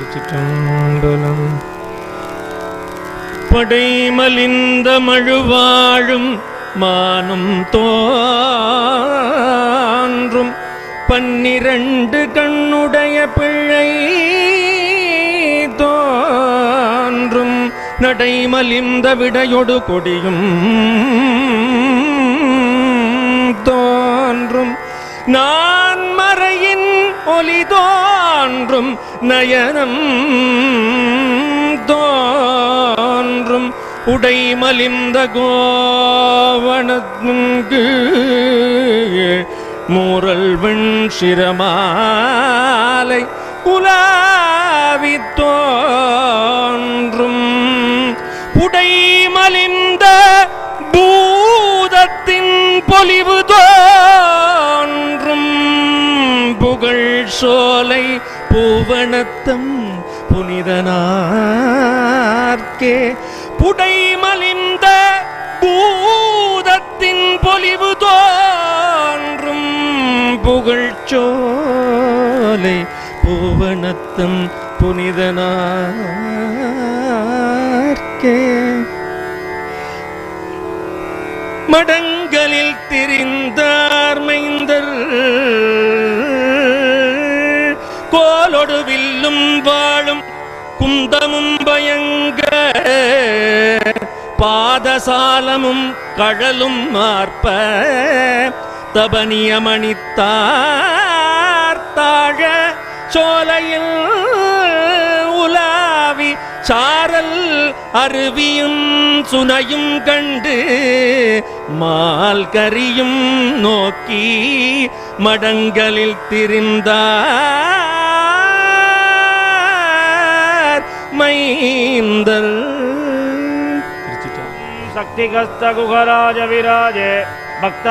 திருச்சிற்றம்பலம். படைமலிந்த மழுவாழும் மானும் தோன்றும். பன்னிரண்டு கண்ணுடைய பிழை தோன்றும். நடைமலிந்த விடையொடு கொடியும் தோன்றும். நான் ஒலி தோன்றும் நயனம் தோன்றும் உடை மலிந்த கோவணங்கு மூரல் வெண் சிரமாலை உலாவி தோன்றும் உடை சோலை பூவனத்தம் புனிதனார்க்கே. புடை மலிந்த பூதத்தின் பொலிவு தோன்றும் புகழ்ச்சோலை சோலை பூவனத்தம் புனிதனார்க்கே. மடங்களில் திரிந்த கோலொடு வில்லும் வாழும் குந்தமும் பயங்க பாதசாலமும் கழலும் மார்ப்ப தபனியமணித்தார் சோலையில் உலாவி சாரல் அருவியும் சுனையும் கண்டு மால்கரியும் நோக்கி மடங்களில் திரிந்தார். மைந்தல் சக்தி கஸ்த குகராஜ விராஜே பக்த